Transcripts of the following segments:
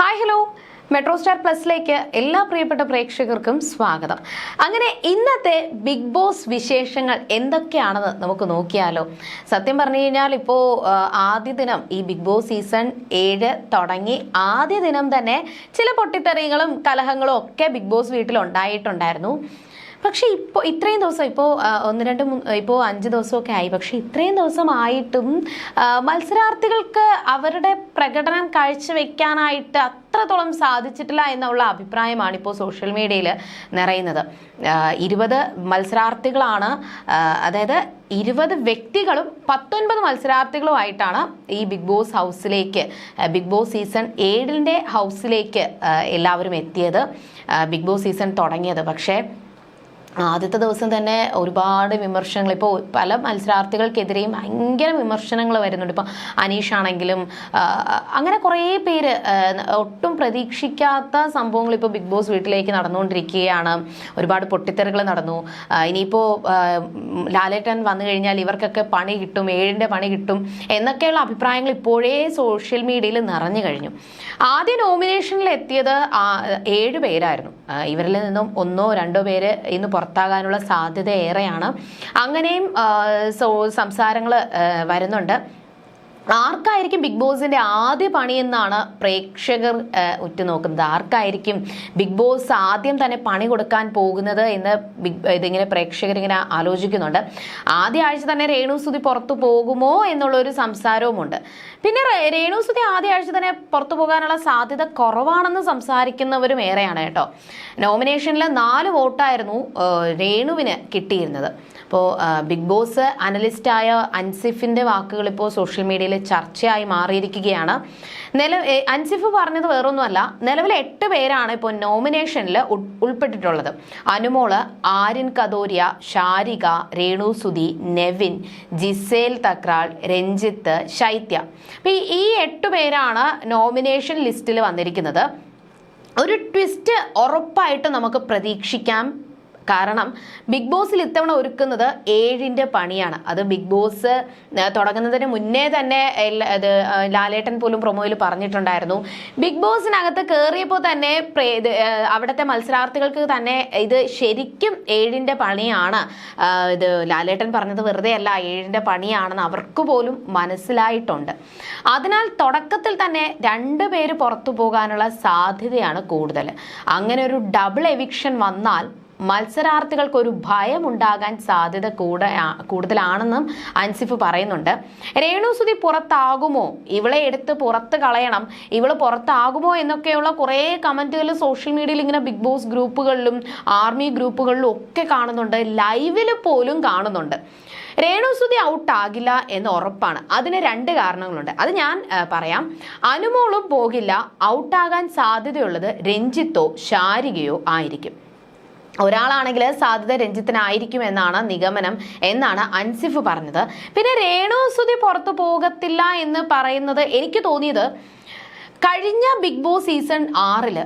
Hi hello metro star പ്ലസിലേക്ക് എല്ലാ പ്രിയപ്പെട്ട പ്രേക്ഷകർക്കും സ്വാഗതം. അങ്ങനെ ഇന്നത്തെ ബിഗ് ബോസ് വിശേഷങ്ങൾ എന്തൊക്കെയാണെന്ന് നമുക്ക് നോക്കിയാലോ? സത്യം പറഞ്ഞു കഴിഞ്ഞാൽ ഇപ്പോൾ ആദ്യ ദിനം ഈ ബിഗ് ബോസ് സീസൺ ഏഴ് തുടങ്ങി. ആദ്യ ദിനം തന്നെ ചില പൊട്ടിത്തെറികളും കലഹങ്ങളും ഒക്കെ ബിഗ് ബോസ് വീട്ടിൽ ഉണ്ടായിട്ടുണ്ടായിരുന്നു പക്ഷെ ഇപ്പോൾ ഇത്രയും ദിവസം ഇപ്പോൾ ഒന്ന് രണ്ട് ഇപ്പോൾ അഞ്ച് ദിവസമൊക്കെ ആയി. പക്ഷെ ഇത്രയും ദിവസം ആയിട്ടും മത്സരാർത്ഥികൾക്ക് അവരുടെ പ്രകടനം കാഴ്ചവെക്കാനായിട്ട് അത്രത്തോളം സാധിച്ചിട്ടില്ല എന്നുള്ള അഭിപ്രായമാണ് ഇപ്പോൾ സോഷ്യൽ മീഡിയയിൽ നിറയുന്നത്. ഇരുപത് മത്സരാർത്ഥികളാണ് അതായത് ഇരുപത് വ്യക്തികളും പത്തൊൻപത് മത്സരാർത്ഥികളുമായിട്ടാണ് ഈ ബിഗ് ബോസ് ഹൗസിലേക്ക് ബിഗ് ബോസ് സീസൺ ഏഴിന്റെ ഹൗസിലേക്ക് എല്ലാവരും എത്തിയത് ബിഗ് ബോസ് സീസൺ തുടങ്ങിയത്. പക്ഷേ ആദ്യത്തെ ദിവസം തന്നെ ഒരുപാട് വിമർശനങ്ങൾ. ഇപ്പോൾ പല മത്സരാർത്ഥികൾക്കെതിരെയും ഭയങ്കര വിമർശനങ്ങൾ വരുന്നുണ്ട്. ഇപ്പോൾ അനീഷ് ആണെങ്കിലും അങ്ങനെ കുറേ പേര് ഒട്ടും പ്രതീക്ഷിക്കാത്ത സംഭവങ്ങൾ ഇപ്പോൾ ബിഗ് ബോസ് വീട്ടിലേക്ക് നടന്നുകൊണ്ടിരിക്കുകയാണ്. ഒരുപാട് പൊട്ടിത്തെറികൾ നടന്നു. ഇനിയിപ്പോൾ ലാലേട്ടൻ വന്നു കഴിഞ്ഞാൽ ഇവർക്കൊക്കെ പണി കിട്ടും ഏഴിന്റെ പണി കിട്ടും എന്നൊക്കെയുള്ള അഭിപ്രായങ്ങൾ ഇപ്പോഴേ സോഷ്യൽ മീഡിയയിൽ നിറഞ്ഞു കഴിഞ്ഞു. ആദ്യ നോമിനേഷനിൽ എത്തിയത് ഏഴ് പേരായിരുന്നു. ഇവരിൽ നിന്നും ഒന്നോ രണ്ടോ പേര് ഇന്ന് പുറത്താകാനുള്ള സാധ്യത ഏറെയാണ്. അങ്ങനെയും സംസാരങ്ങൾ വരുന്നുണ്ട്. ആർക്കായിരിക്കും ബിഗ് ബോസിന്റെ ആദ്യ പണി എന്നാണ് പ്രേക്ഷകർ ഉറ്റുനോക്കുന്നത്? ആർക്കായിരിക്കും ബിഗ് ബോസ് ആദ്യം തന്നെ പണി കൊടുക്കാൻ പോകുന്നത് എന്ന് ബിഗ് ഇതിങ്ങനെ പ്രേക്ഷകർ ഇങ്ങനെ ആലോചിക്കുന്നുണ്ട്? ആദ്യ ആഴ്ച തന്നെ രേണു സുതി പുറത്തു പോകുമോ എന്നുള്ളൊരു സംസാരവുമുണ്ട്. പിന്നെ രേണുസുതി രേണു സുതി ആദ്യ ആഴ്ച തന്നെ പുറത്തു പോകാനുള്ള സാധ്യത കുറവാണെന്ന് സംസാരിക്കുന്നവരും ഏറെയാണ് കേട്ടോ. നോമിനേഷനിൽ നാല് വോട്ടായിരുന്നു രേണുവിന് കിട്ടിയിരുന്നത്. അപ്പോൾ ബിഗ് ബോസ് അനലിസ്റ്റായ അൻസിഫിന്റെ വാക്കുകൾ ഇപ്പോൾ സോഷ്യൽ മീഡിയയിൽ ചർച്ചയായി മാറിയിരിക്കുകയാണ്. നില അൻസിഫ് പറഞ്ഞത് വേറൊന്നുമല്ല. നിലവിൽ എട്ട് പേരാണ് ഇപ്പോൾ നോമിനേഷനിൽ ഉൾപ്പെട്ടിട്ടുള്ളത്. അനുമോൾ ആര്യൻ കദോരിയ ഷാരിക രേണു സുധി നെവിൻ ജിസേൽ തക്രാൾ രഞ്ജിത്ത് ശൈത്യ. അപ്പം ഈ എട്ട് പേരാണ് നോമിനേഷൻ ലിസ്റ്റിൽ വന്നിരിക്കുന്നത്. ഒരു ട്വിസ്റ്റ് ഉറപ്പായിട്ട് നമുക്ക് പ്രതീക്ഷിക്കാം. കാരണം ബിഗ് ബോസിൽ ഇത്തവണ ഒരുക്കുന്നത് ഏഴിന്റെ പണിയാണ്. അത് ബിഗ് ബോസ് തുടങ്ങുന്നതിന് മുന്നേ തന്നെ ഇത് ലാലേട്ടൻ പോലും പ്രൊമോയിൽ പറഞ്ഞിട്ടുണ്ടായിരുന്നു. ബിഗ് ബോസിനകത്ത് കയറിയപ്പോൾ തന്നെ അവിടുത്തെ മത്സരാർത്ഥികൾക്ക് തന്നെ ഇത് ശരിക്കും ഏഴിന്റെ പണിയാണ്. ഇത് ലാലേട്ടൻ പറഞ്ഞത് വെറുതെ അല്ല ഏഴിന്റെ പണിയാണെന്ന് അവർക്ക് പോലും മനസ്സിലായിട്ടുണ്ട്. അതിനാൽ തുടക്കത്തിൽ തന്നെ രണ്ട് പേര് പുറത്തു പോകാനുള്ള സാധ്യതയാണ് കൂടുതൽ. അങ്ങനെ ഒരു ഡബിൾ എവിക്ഷൻ വന്നാൽ മത്സരാർത്ഥികൾക്ക് ഒരു ഭയം ഉണ്ടാകാൻ സാധ്യത കൂട കൂടുതലാണെന്നും അൻസിഫ് പറയുന്നുണ്ട്. രേണുസുതി പുറത്താകുമോ? ഇവളെ എടുത്ത് പുറത്ത് കളയണം. ഇവൾ പുറത്താകുമോ എന്നൊക്കെയുള്ള കുറേ കമന്റുകൾ സോഷ്യൽ മീഡിയയിൽ ഇങ്ങനെ ബിഗ് ബോസ് ഗ്രൂപ്പുകളിലും ആർമി ഗ്രൂപ്പുകളിലും ഒക്കെ കാണുന്നുണ്ട്. ലൈവിൽ പോലും കാണുന്നുണ്ട്. രേണുസുതി ഔട്ട് ആകില്ല എന്ന് ഉറപ്പാണ്. അതിന് രണ്ട് കാരണങ്ങളുണ്ട്. അത് ഞാൻ പറയാം. അനുമോളും പോകില്ല. ഔട്ടാകാൻ സാധ്യതയുള്ളത് രഞ്ജിത്തോ ശാരികയോ ആയിരിക്കും. ഒരാളാണെങ്കിൽ സാധ്യത രഞ്ജിത്തിനായിരിക്കും എന്നാണ് നിഗമനം എന്നാണ് അൻസിഫ് പറഞ്ഞത്. പിന്നെ രേണു സുതി പുറത്തു പോകത്തില്ല എന്ന് പറയുന്നത് എനിക്ക് തോന്നിയത് കഴിഞ്ഞ ബിഗ് ബോസ് സീസൺ ആറിൽ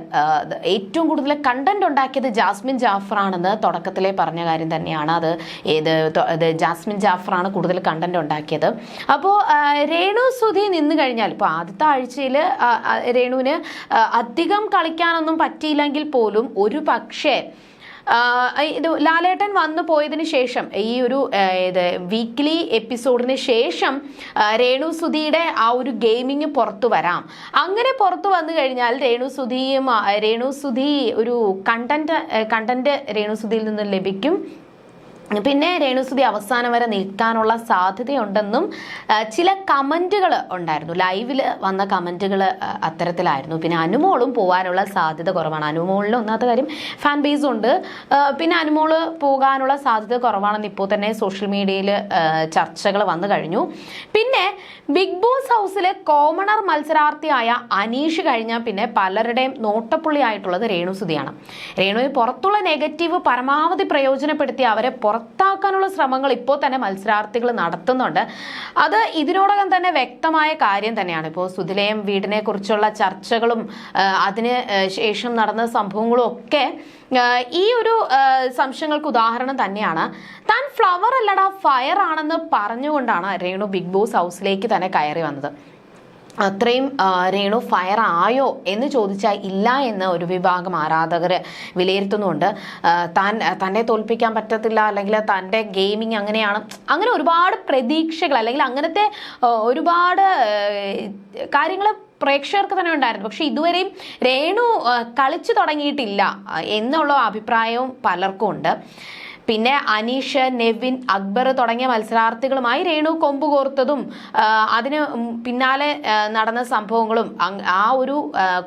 ഏറ്റവും കൂടുതൽ കണ്ടന്റ് ഉണ്ടാക്കിയത് ജാസ്മിൻ ജാഫറാണെന്ന് തുടക്കത്തിലെ പറഞ്ഞ കാര്യം തന്നെയാണ്. അത് ഏത് ജാസ്മിൻ ജാഫറാണ് കൂടുതൽ കണ്ടന്റ് ഉണ്ടാക്കിയത്. അപ്പോൾ രേണു സുധി നിന്ന് കഴിഞ്ഞാൽ ഇപ്പോൾ ആദ്യത്തെ ആഴ്ചയിൽ രേണുവിന് അധികം കളിക്കാനൊന്നും പറ്റിയില്ലെങ്കിൽ പോലും ഒരു പക്ഷേ ഇത് ലാലേട്ടൻ വന്നു പോയതിന് ശേഷം ഈ ഒരു ഇത് വീക്ക്ലി എപ്പിസോഡിന് ശേഷം രേണു സുധിയുടെ ആ ഒരു ഗെയിമിങ് പുറത്തു വരാം. അങ്ങനെ പുറത്തു വന്നു കഴിഞ്ഞാൽ രേണു സുധിയും രേണു സുധി ഒരു കണ്ടന്റ് കണ്ടന്റ് രേണു സുധിയിൽ നിന്ന് ലഭിക്കും. പിന്നെ രേണുസുതി അവസാനം വരെ നിൽക്കാനുള്ള സാധ്യതയുണ്ടെന്നും ചില കമന്റുകൾ ഉണ്ടായിരുന്നു. ലൈവിൽ വന്ന കമന്റുകൾ അത്തരത്തിലായിരുന്നു. പിന്നെ അനുമോളും പോകാനുള്ള സാധ്യത കുറവാണ്. അനുമോളിന് ഒന്നാമത്തെ കാര്യം ഫാൻ ബേസ് ഉണ്ട്. പിന്നെ അനുമോൾ പോകാനുള്ള സാധ്യത കുറവാണെന്ന് ഇപ്പോൾ തന്നെ സോഷ്യൽ മീഡിയയിൽ ചർച്ചകൾ വന്നു കഴിഞ്ഞു. പിന്നെ ബിഗ് ബോസ് ഹൗസിലെ കോമണർ മത്സരാർത്ഥിയായ അനീഷ് കഴിഞ്ഞാൽ പിന്നെ പലരുടെയും നോട്ടപ്പുള്ളി ആയിട്ടുള്ളത് രേണുസുതിയാണ് രേണുവിന് പുറത്തുള്ള നെഗറ്റീവ് പരമാവധി പ്രയോജനപ്പെടുത്തി അവരെ പുറത്താക്കാനുള്ള ശ്രമങ്ങൾ ഇപ്പോൾ തന്നെ മത്സരാർത്ഥികൾ നടത്തുന്നുണ്ട്. അത് ഇതിനോടകം തന്നെ വ്യക്തമായ കാര്യം തന്നെയാണ്. ഇപ്പോൾ സുതിലയം വീടിനെ കുറിച്ചുള്ള ചർച്ചകളും അതിന് ശേഷം നടന്ന സംഭവങ്ങളും ഒക്കെ ഈ ഒരു സംശയങ്ങൾക്ക് ഉദാഹരണം തന്നെയാണ്. താൻ ഫ്ലവർ അല്ലടാ ഫയർ ആണെന്ന് പറഞ്ഞുകൊണ്ടാണ് രേണു ബിഗ് ബോസ് ഹൗസിലേക്ക് തന്നെ കയറി വന്നത്. അത്രയും രേണു ഫയർ ആയോ എന്ന് ചോദിച്ചാൽ ഇല്ല എന്ന് ഒരു വിഭാഗം ആരാധകർ വിലയിരുത്തുന്നുണ്ട്. താൻ തന്നെ തോൽപ്പിക്കാൻ പറ്റത്തില്ല അല്ലെങ്കിൽ തന്റെ ഗെയിമിങ് അങ്ങനെയാണ്. അങ്ങനെ ഒരുപാട് പ്രതീക്ഷകൾ അല്ലെങ്കിൽ അങ്ങനത്തെ ഒരുപാട് കാര്യങ്ങൾ പ്രേക്ഷകർക്ക് തന്നെ ഉണ്ടായിരുന്നു. പക്ഷെ ഇതുവരെയും രേണു കളിച്ചു തുടങ്ങിയിട്ടില്ല എന്നുള്ള അഭിപ്രായവും പലർക്കും ഉണ്ട്. പിന്നെ അനീഷ് നെവിൻ അക്ബർ തുടങ്ങിയ മത്സരാർത്ഥികളുമായി രേണു കൊമ്പ് കോർത്തതും അതിന് പിന്നാലെ നടന്ന സംഭവങ്ങളും ആ ഒരു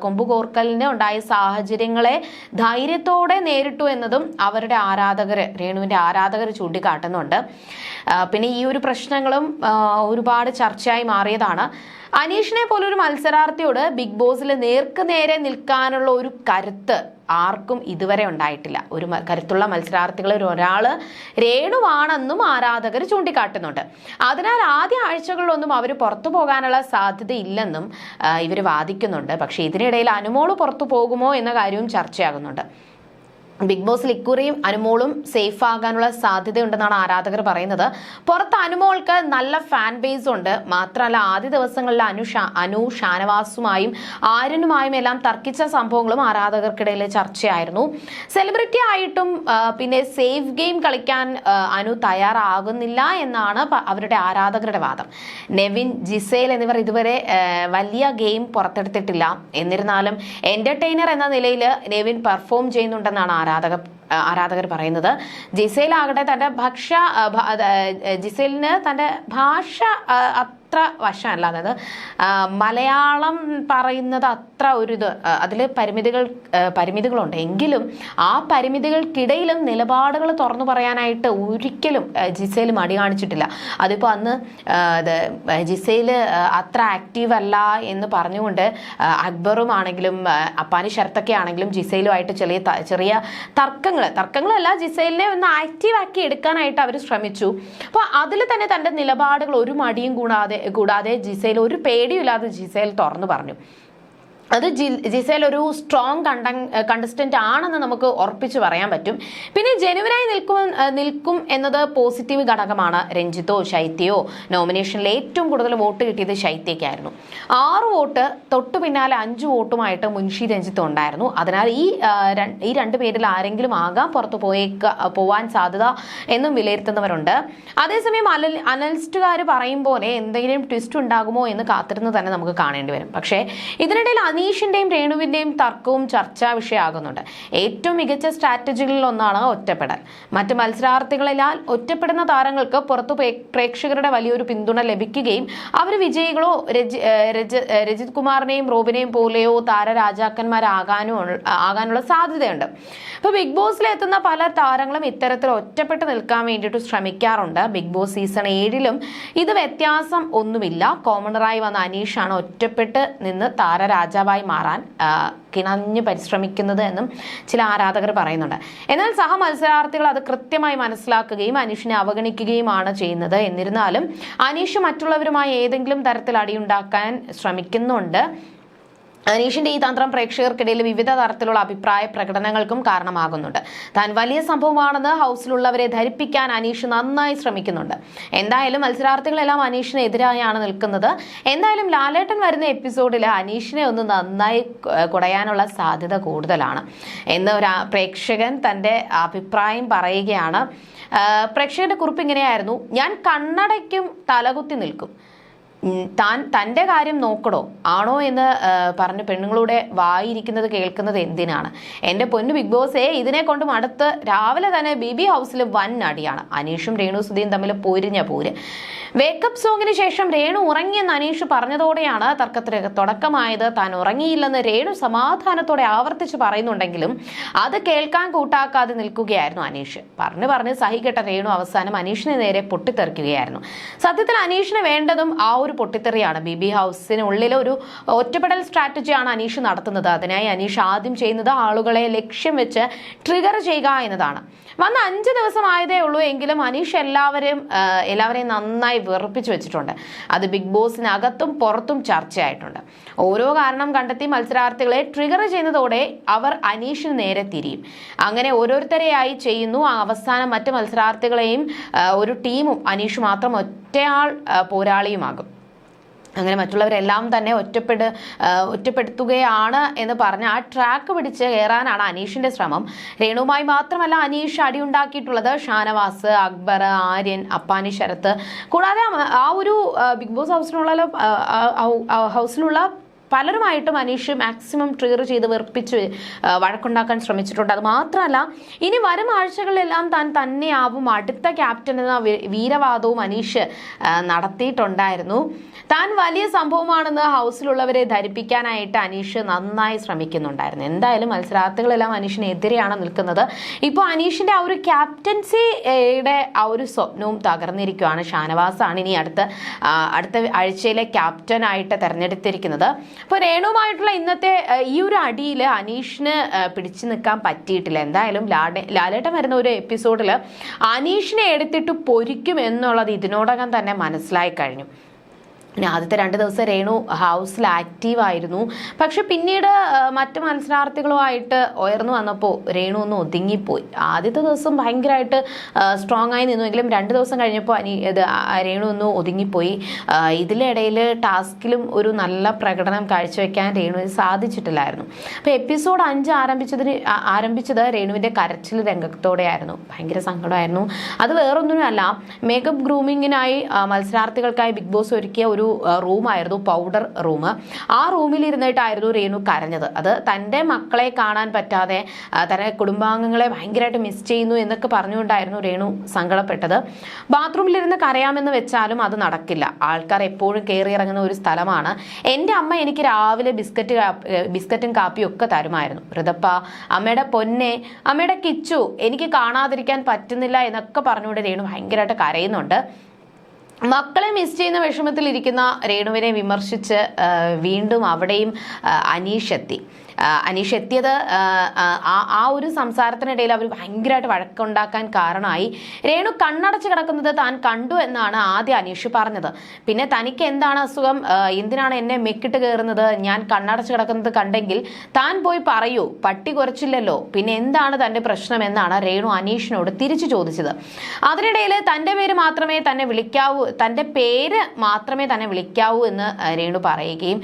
കൊമ്പ് കോർക്കലിന് ഉണ്ടായ സാഹചര്യങ്ങളെ ധൈര്യത്തോടെ നേരിട്ടു എന്നതും അവരുടെ ആരാധകർ രേണുവിന്റെ ആരാധകർ ചൂണ്ടിക്കാട്ടുന്നുണ്ട്. പിന്നെ ഈ ഒരു പ്രശ്നങ്ങളും ഒരുപാട് ചർച്ചയായി മാറിയതാണ്. അനീഷിനെ പോലൊരു മത്സരാർത്ഥിയോട് ബിഗ് ബോസിൽ നേർക്ക് നേരെ നിൽക്കാനുള്ള ഒരു കരുത്ത് ആർക്കും ഇതുവരെ ഉണ്ടായിട്ടില്ല. ഒരു കരുത്തുള്ള മത്സരാർത്ഥികളിൽ ഒരാൾ രേണുവാണെന്നും ആരാധകർ ചൂണ്ടിക്കാട്ടുന്നുണ്ട്. അതിനാൽ ആദ്യ ആഴ്ചകളിലൊന്നും അവർ പുറത്തു പോകാനുള്ള സാധ്യതയില്ലെന്നും ഇവർ വാദിക്കുന്നുണ്ട്. പക്ഷേ ഇതിനിടയിൽ അനുമോൾ പുറത്തു പോകുമോ എന്ന കാര്യവും ചർച്ചയാകുന്നുണ്ട്. ബിഗ് ബോസിൽ ഇക്കുറിയും അനുമോളും സേഫ് ആകാനുള്ള സാധ്യതയുണ്ടെന്നാണ് ആരാധകർ പറയുന്നത്. പുറത്ത് അനുമോൾക്ക് നല്ല ഫാൻ ബേസ് ഉണ്ട്. മാത്രമല്ല ആദ്യ ദിവസങ്ങളിൽ അനു അനു ഷാനവാസുമായും ആര്യനുമായും എല്ലാം തർക്കിച്ച സംഭവങ്ങളും ആരാധകർക്കിടയിൽ ചർച്ചയായിരുന്നു. സെലിബ്രിറ്റി ആയിട്ടും പിന്നെ സേഫ് ഗെയിം കളിക്കാൻ അനു തയ്യാറാകുന്നില്ല എന്നാണ് അവരുടെ ആരാധകരുടെ വാദം. നെവിൻ ജിസേൽ എന്നിവർ ഇതുവരെ വലിയ ഗെയിം പുറത്തെടുത്തിട്ടില്ല. എന്നിരുന്നാലും എന്റർടൈനർ എന്ന നിലയിൽ നെവിൻ പെർഫോം ചെയ്യുന്നുണ്ടെന്നാണ് ആരാധക ആരാധകർ പറയുന്നത്. ജിസേലാകട്ടെ തന്റെ ഭക്ഷ ജിസേലിന് തന്റെ ഭാഷ അത്ര വശമല്ല. അതായത് മലയാളം പറയുന്നത് അത്ര ഒരു ഇത് അതിൽ പരിമിതികൾ പരിമിതികളുണ്ട്. എങ്കിലും ആ പരിമിതികൾക്കിടയിലും നിലപാടുകൾ തുറന്നു പറയാനായിട്ട് ഒരിക്കലും ജിസയിൽ മടി കാണിച്ചിട്ടില്ല. അതിപ്പോൾ അന്ന് ആ, അത്ര ആക്റ്റീവ് അല്ല എന്ന് പറഞ്ഞുകൊണ്ട് അക്ബറും ആണെങ്കിലും അപ്പാനി ശരത്തൊക്കെ ആണെങ്കിലും ജിസയിലുമായിട്ട് ചെറിയ ചെറിയ തർക്കങ്ങൾ തർക്കങ്ങളല്ല ജിസയിലിനെ ഒന്ന് ആക്റ്റീവ് ആക്കി എടുക്കാനായിട്ട് അവർ ശ്രമിച്ചു. അപ്പോൾ അതിൽ തന്നെ തന്റെ നിലപാടുകൾ ഒരു മടിയും കൂടാതെ കൂടാതെ ജിസേൽ ഒരു പേടിയില്ലാതെ ജിസേൽ തുറന്നു പറഞ്ഞു. അത് ജി ജിസേൽ ഒരു സ്ട്രോങ് കണ്ട കണ്ടസ്റ്റന്റ് ആണെന്ന് നമുക്ക് ഉറപ്പിച്ച് പറയാൻ പറ്റും. പിന്നെ ജനുവനായി നിൽക്കും നിൽക്കും എന്നത് പോസിറ്റീവ് ഘടകമാണ് രഞ്ജിത്തോ ശൈത്യയോ. നോമിനേഷനിൽ ഏറ്റവും കൂടുതൽ വോട്ട് കിട്ടിയത് ശൈത്യക്കായിരുന്നു ആറ് വോട്ട് തൊട്ടു പിന്നാലെ അഞ്ച് വോട്ടുമായിട്ട് മുൻഷി രഞ്ജിത്ത് ഉണ്ടായിരുന്നു. അതിനാൽ ഈ ഈ രണ്ട് പേരിൽ ആരെങ്കിലും ആകാം പുറത്തു പോയേക്ക പോവാൻ സാധ്യത എന്നും വിലയിരുത്തുന്നവരുണ്ട്. അതേസമയം അനൽ അനലിസ്റ്റുകാർ പറയും പോലെ എന്തെങ്കിലും ട്വിസ്റ്റ് ഉണ്ടാകുമോ എന്ന് കാത്തിരുന്ന് തന്നെ നമുക്ക് കാണേണ്ടി വരും. പക്ഷേ ഇതിനിടയിൽ അനീഷിന്റെയും രേണുവിന്റെയും തർക്കവും ചർച്ചാ വിഷയമാകുന്നുണ്ട് ഏറ്റവും മികച്ച സ്ട്രാറ്റജികളിൽ ഒന്നാണ് ഒറ്റപ്പെടൽ. മറ്റ് മത്സരാർത്ഥികളെല്ലാം ഒറ്റപ്പെടുന്ന താരങ്ങൾക്ക് പുറത്തു പ്രേക്ഷകരുടെ വലിയൊരു പിന്തുണ ലഭിക്കുകയും അവർ വിജയികളോ രജി- രജ- രജിത് കുമാറിനെയും റോബിനെയും പോലെയോ താരരാജാക്കന്മാരാകാനും ആകാനുള്ള സാധ്യതയുണ്ട്. ഇപ്പൊ ബിഗ് ബോസിൽ എത്തുന്ന പല താരങ്ങളും ഇത്തരത്തിൽ ഒറ്റപ്പെട്ട് നിൽക്കാൻ വേണ്ടിയിട്ട് ശ്രമിക്കാറുണ്ട്. ബിഗ് ബോസ് സീസൺ ഏഴിലും ഇത് വ്യത്യാസം ഒന്നുമില്ല. കോമണറായി വന്ന അനീഷാണ് ഒറ്റപ്പെട്ട് നിന്ന് താരരാജാവായി മാറാൻ കിണഞ്ഞ് പരിശ്രമിക്കുന്നത് എന്നും ചില ആരാധകർ പറയുന്നുണ്ട്. എന്നാൽ സഹ മത്സരാർത്ഥികൾ അത് കൃത്യമായി മനസ്സിലാക്കുകയും അനീഷിനെ അവഗണിക്കുകയുമാണ് ചെയ്യുന്നത്. എന്നിരുന്നാലും അനീഷ് മറ്റുള്ളവരുമായി ഏതെങ്കിലും തരത്തിൽ അടിയുണ്ടാക്കാൻ ശ്രമിക്കുന്നുണ്ട്. അനീഷിന്റെ ഈ തന്ത്രം പ്രേക്ഷകർക്കിടയിൽ വിവിധ തരത്തിലുള്ള അഭിപ്രായ പ്രകടനങ്ങൾക്കും കാരണമാകുന്നുണ്ട്. താൻ വലിയ സംഭവമാണെന്ന് ഹൗസിലുള്ളവരെ ധരിപ്പിക്കാൻ അനീഷ് നന്നായി ശ്രമിക്കുന്നുണ്ട്. എന്തായാലും മത്സരാർത്ഥികളെല്ലാം അനീഷിന് എതിരായാണ് നിൽക്കുന്നത്. എന്തായാലും ലാലേട്ടൻ വരുന്ന എപ്പിസോഡിൽ അനീഷിനെ ഒന്ന് നന്നായി കുടയാനുള്ള സാധ്യത കൂടുതലാണ് എന്ന് ഒരു പ്രേക്ഷകൻ തന്റെ അഭിപ്രായം പറയുകയാണ്. പ്രേക്ഷകന്റെ കുറിപ്പ് ഇങ്ങനെയായിരുന്നു. ഞാൻ കണ്ണടയ്ക്കും തലകുത്തി നിൽക്കും. താൻ തന്റെ കാര്യം നോക്കണോ? ആണോ എന്ന് പറഞ്ഞ് പെണ്ണുങ്ങളുടെ വായിരിക്കുന്നത് കേൾക്കുന്നത് എന്തിനാണ്? എന്റെ പൊന്നു ബിഗ് ബോസേ ഇതിനെ കൊണ്ട് മടുത്ത് രാവിലെ തന്നെ ബി ബി ഹൗസിൽ വൻ അടിയാണ് അനീഷും രേണു സുധിയും തമ്മിൽ പൊരിഞ്ഞ പോര്. വേക്കപ്പ് സോങ്ങിന് ശേഷം രേണു ഉറങ്ങിയെന്ന് അനീഷ് പറഞ്ഞതോടെയാണ് തർക്കത്തിന് തുടക്കമായത്. താൻ ഉറങ്ങിയില്ലെന്ന് രേണു സമാധാനത്തോടെ ആവർത്തിച്ച് പറയുന്നുണ്ടെങ്കിലും അത് കേൾക്കാൻ കൂട്ടാക്കാതെ നിൽക്കുകയായിരുന്നു അനീഷ്. പറഞ്ഞു പറഞ്ഞ് സഹികെട്ട രേണു അവസാനം അനീഷിനെ നേരെ പൊട്ടിത്തെറിക്കുകയായിരുന്നു. സത്യത്തിൽ അനീഷിന് വേണ്ടതും ആ പൊട്ടിത്തെറിയാണ്. ബി ബി ഹൗസിനുള്ളിലെ ഒരു ഒറ്റപ്പെടൽ സ്ട്രാറ്റജിയാണ് അനീഷ് നടത്തുന്നത്. അതിനായി അനീഷ് ആദ്യം ചെയ്യുന്നത് ആളുകളെ ലക്ഷ്യം വെച്ച് ട്രിഗർ ചെയ്യുക എന്നതാണ്. വന്ന് അഞ്ച് ദിവസം ആയതേ ഉള്ളൂ എങ്കിലും അനീഷ് എല്ലാവരെയും എല്ലാവരെയും നന്നായി വെറുപ്പിച്ചു വെച്ചിട്ടുണ്ട്. അത് ബിഗ് ബോസിനകത്തും പുറത്തും ചർച്ചയായിട്ടുണ്ട്. ഓരോ കാരണം കണ്ടെത്തി മത്സരാർത്ഥികളെ ട്രിഗർ ചെയ്യുന്നതോടെ അവർ അനീഷിന് നേരെ തിരിയും. അങ്ങനെ ഓരോരുത്തരെയായി ചെയ്യുന്നു. അവസാനം മറ്റ് മത്സരാർത്ഥികളെയും ഒരു ടീമും അനീഷ് മാത്രം ഒറ്റയാൾ പോരാളിയുമാകും. അങ്ങനെ മറ്റുള്ളവരെല്ലാം തന്നെ ഒറ്റപ്പെട് ഒറ്റപ്പെടുത്തുകയാണ് എന്ന് പറഞ്ഞ് ആ ട്രാക്ക് പിടിച്ച് കയറാനാണ് അനീഷിന്റെ ശ്രമം. രേണുവുമായി മാത്രമല്ല അനീഷ് അടിയുണ്ടാക്കിയിട്ടുള്ളത് ഷാനവാസ് അക്ബർ ആര്യൻ അപ്പാനി ശരത്ത്. കൂടാതെ ആ- ഒരു ബിഗ് ബോസ് ഹൗസിനുള്ള ഹൗസിലുള്ള പലരുമായിട്ടും അനീഷ് മാക്സിമം ട്രിഗർ ചെയ്ത് വെറുപ്പിച്ച് വഴക്കുണ്ടാക്കാൻ ശ്രമിച്ചിട്ടുണ്ട്. അത് മാത്രമല്ല ഇനി വരും ആഴ്ചകളിലെല്ലാം താൻ തന്നെയാവും അടുത്ത ക്യാപ്റ്റൻ എന്ന വീരവാദവും അനീഷ് നടത്തിയിട്ടുണ്ടായിരുന്നു. താൻ വലിയ സംഭവമാണെന്ന് ഹൗസിലുള്ളവരെ ധരിപ്പിക്കാനായിട്ട് അനീഷ് നന്നായി ശ്രമിക്കുന്നുണ്ടായിരുന്നു. എന്തായാലും മത്സരാർത്ഥികളെല്ലാം അനീഷിനെതിരെയാണ് നിൽക്കുന്നത്. ഇപ്പോൾ അനീഷിന്റെ ആ ഒരു ക്യാപ്റ്റൻസിയുടെ ആ ഒരു സ്വപ്നവും തകർന്നിരിക്കുകയാണ് ഷാനവാസാണ് ഇനി അടുത്ത അടുത്ത ആഴ്ചയിലെ ക്യാപ്റ്റൻ ആയിട്ട് തെരഞ്ഞെടുത്തിരിക്കുന്നത്. അപ്പോൾ രേണുവുമായിട്ടുള്ള ഇന്നത്തെ ഈ ഒരു അടിയിൽ അനീഷിന് പിടിച്ചു നിൽക്കാൻ പറ്റിയിട്ടില്ല. എന്തായാലും ലാഡെ ലാലേട്ടൻ വരുന്ന ഒരു എപ്പിസോഡിൽ അനീഷിനെ എടുത്തിട്ട് പൊരിക്കും എന്നുള്ളത് ഇതിനോടകം തന്നെ മനസ്സിലായി കഴിഞ്ഞു. പിന്നെ ആദ്യത്തെ രണ്ട് ദിവസം രേണു ഹൗസിൽ ആക്റ്റീവ് ആയിരുന്നു. പക്ഷെ പിന്നീട് മറ്റു മത്സരാർത്ഥികളുമായിട്ട് ഉയർന്നു വന്നപ്പോൾ രേണു ഒന്ന് ഒതുങ്ങിപ്പോയി. ആദ്യത്തെ ദിവസം ഭയങ്കരമായിട്ട് സ്ട്രോങ് ആയി നിന്നുവെങ്കിലും രണ്ട് ദിവസം കഴിഞ്ഞപ്പോൾ അനി ഇത് രേണു ഒന്ന് ഒതുങ്ങിപ്പോയി. ഇതിലിടയിൽ ടാസ്കിലും ഒരു നല്ല പ്രകടനം കാഴ്ചവെക്കാൻ രേണുവിന് സാധിച്ചിട്ടില്ലായിരുന്നു. അപ്പോൾ എപ്പിസോഡ് അഞ്ച് ആരംഭിച്ചതിന് ആരംഭിച്ചത് രേണുവിന്റെ കരച്ചിൽ രംഗത്തോടെയായിരുന്നു. ഭയങ്കര സങ്കടമായിരുന്നു. അത് വേറൊന്നിനുമല്ല മേക്കപ്പ് ഗ്രൂമിങ്ങിനായി മത്സരാർത്ഥികൾക്കായി ബിഗ് ബോസ് ഒരുക്കിയ ഒരു റൂമായിരുന്നു പൗഡർ റൂം. ആ റൂമിൽ ഇരുന്നിട്ടായിരുന്നു രേണു കരഞ്ഞത്. അത് തന്റെ മക്കളെ കാണാൻ പറ്റാതെ തന്റെ കുടുംബാംഗങ്ങളെ ഭയങ്കരമായിട്ട് മിസ് ചെയ്യുന്നു എന്നൊക്കെ പറഞ്ഞുകൊണ്ടായിരുന്നു രേണു സങ്കടപ്പെട്ടത്. ബാത്റൂമിലിരുന്ന് കരയാമെന്ന് വെച്ചാലും അത് നടക്കില്ല. ആൾക്കാർ എപ്പോഴും കയറി ഇറങ്ങുന്ന ഒരു സ്ഥലമാണ്. എന്റെ അമ്മ എനിക്ക് രാവിലെ ബിസ്ക്കറ്റ് ബിസ്ക്കറ്റും കാപ്പിയും ഒക്കെ തരുമായിരുന്നു. ഋതപ്പ അമ്മയുടെ പൊന്നെ അമ്മയുടെ കിച്ചു എനിക്ക് കാണാതിരിക്കാൻ പറ്റുന്നില്ല എന്നൊക്കെ പറഞ്ഞുകൊണ്ട് രേണു ഭയങ്കരമായിട്ട് കരയുന്നുണ്ട്. മക്കളെ മിസ് ചെയ്യുന്ന വിഷമത്തിൽ ഇരിക്കുന്ന രേണുവിനെ വിമർശിച്ച് വീണ്ടും അവിടെയും അനീഷ് എത്തി. അനീഷ് എത്തിയത് ആ, ഒരു സംസാരത്തിനിടയിൽ അവർ ഭയങ്കരമായിട്ട് വഴക്കുണ്ടാക്കാൻ കാരണമായി. രേണു കണ്ണടച്ച് കിടക്കുന്നത് താൻ കണ്ടു എന്നാണ് ആദ്യം അനീഷ് പറഞ്ഞത്. പിന്നെ തനിക്ക് എന്താണ് അസുഖം? എന്തിനാണ് എന്നെ മെക്കിട്ട് കയറുന്നത്? ഞാൻ കണ്ണടച്ച് കിടക്കുന്നത് കണ്ടെങ്കിൽ താൻ പോയി പറയൂ. പട്ടി കുറച്ചില്ലല്ലോ. പിന്നെ എന്താണ് തന്റെ പ്രശ്നം എന്നാണ് രേണു അനീഷിനോട് തിരിച്ചു ചോദിച്ചത്. അതിനിടയിൽ തന്റെ പേര് മാത്രമേ തന്നെ വിളിക്കാവൂ തന്റെ പേര് മാത്രമേ തന്നെ വിളിക്കാവൂ എന്ന് രേണു പറയുകയും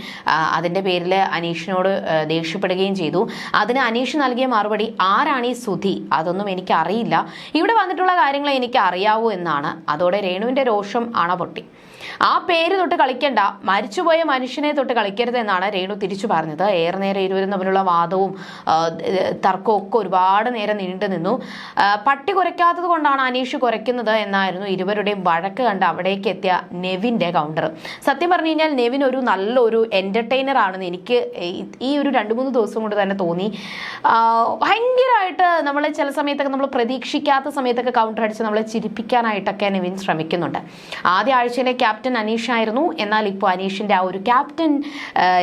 അതിന്റെ പേരിൽ അനീഷിനോട് ദേഷ്യപ്പെടുകയും ചെയ്തു. അതിന് അനീഷ് നൽകിയ മറുപടി ആരാണ് ഈ സുധി? അതൊന്നും എനിക്ക് അറിയില്ല ഇവിടെ വന്നിട്ടുള്ള കാര്യങ്ങൾ എനിക്ക് അറിയാവൂ എന്നാണ്. അതോടെ രേണുവിന്റെ രോഷം അണപൊട്ടി. ആ പേര് തൊട്ട് കളിക്കണ്ട. മരിച്ചുപോയ മനുഷ്യനെ തൊട്ട് കളിക്കരുത് എന്നാണ് രേണു തിരിച്ചു പറഞ്ഞത്. ഏറെ നേരം ഇരുവരും തമ്മിലുള്ള വാദവും തർക്കവും ഒക്കെ ഒരുപാട് നേരം നീണ്ടു നിന്നു. പട്ടി കുരയ്ക്കാത്തത് കൊണ്ടാണ് അനീഷ് കുരയ്ക്കുന്നത് എന്നായിരുന്നു ഇരുവരുടെയും വഴക്ക് കണ്ട് അവിടേക്ക് എത്തിയ നെവിന്റെ കൗണ്ടർ സത്യം പറഞ്ഞു കഴിഞ്ഞാൽ നെവിൻ ഒരു നല്ലൊരു എന്റർടൈനർ ആണെന്ന് എനിക്ക് ഈ- ഒരു രണ്ട് മൂന്ന് ദിവസം കൊണ്ട് തന്നെ തോന്നി. ഭയങ്കരമായിട്ട് നമ്മൾ ചില സമയത്തൊക്കെ നമ്മൾ പ്രതീക്ഷിക്കാത്ത സമയത്തൊക്കെ കൗണ്ടർ അടിച്ച് നമ്മളെ ചിരിപ്പിക്കാനായിട്ടൊക്കെ നെവിൻ ശ്രമിക്കുന്നുണ്ട്. ആദ്യ ആഴ്ചയിലെ ക്യാപ്റ്റൻ അനീഷ് ആയിരുന്നു. എന്നാൽ ഇപ്പോൾ അനീഷിന്റെ ആ ഒരു ക്യാപ്റ്റൻ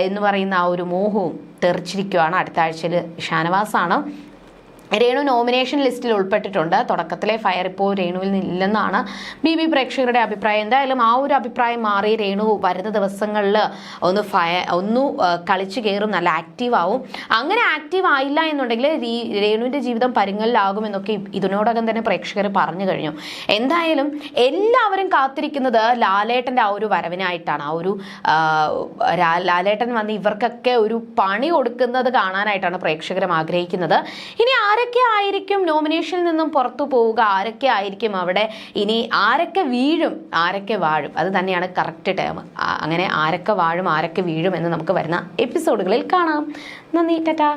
എന്ന് പറയുന്ന ആ ഒരു മോഹവും തെറിച്ചിരിക്കുകയാണ് അടുത്ത ആഴ്ചയിൽ ഷാനവാസാണ്. രേണു നോമിനേഷൻ ലിസ്റ്റിൽ ഉൾപ്പെട്ടിട്ടുണ്ട്. തുടക്കത്തിലെ ഫയർ ഇപ്പോൾ രേണുവിൽ നിന്നില്ലെന്നാണ് ബി ബി പ്രേക്ഷകരുടെ അഭിപ്രായം. എന്തായാലും ആ ഒരു അഭിപ്രായം മാറി രേണു വരുന്ന ദിവസങ്ങളിൽ ഒന്ന് ഫയ ഒന്നു കളിച്ചു കയറും നല്ല ആക്റ്റീവ് ആവും. അങ്ങനെ ആക്റ്റീവ് ആയില്ല എന്നുണ്ടെങ്കിൽ രേണുവിന്റെ ജീവിതം പരുങ്ങലിലാകുമെന്നൊക്കെ ഇതിനോടകം തന്നെ പ്രേക്ഷകർ പറഞ്ഞു കഴിഞ്ഞു. എന്തായാലും എല്ലാവരും കാത്തിരിക്കുന്നത് ലാലേട്ടന്റെ ആ ഒരു വരവിനായിട്ടാണ്. ആ ഒരു ലാലേട്ടൻ വന്ന് ഇവർക്കൊക്കെ ഒരു പണി കൊടുക്കുന്നത് കാണാനായിട്ടാണ് പ്രേക്ഷകരും ആഗ്രഹിക്കുന്നത്. ഇനി ആരൊക്കെ ആയിരിക്കും നോമിനേഷനിൽ നിന്നും പുറത്തു പോവുക? ആരൊക്കെ ആയിരിക്കും അവിടെ? ഇനി ആരൊക്കെ വീഴും? ആരൊക്കെ വാഴും? അത് തന്നെയാണ് കറക്റ്റ് ടൈം അങ്ങനെ ആരൊക്കെ വാഴും ആരൊക്കെ വീഴും എന്ന് നമുക്ക് വരുന്ന എപ്പിസോഡുകളിൽ കാണാം. നന്ദി ടാറ്റാ.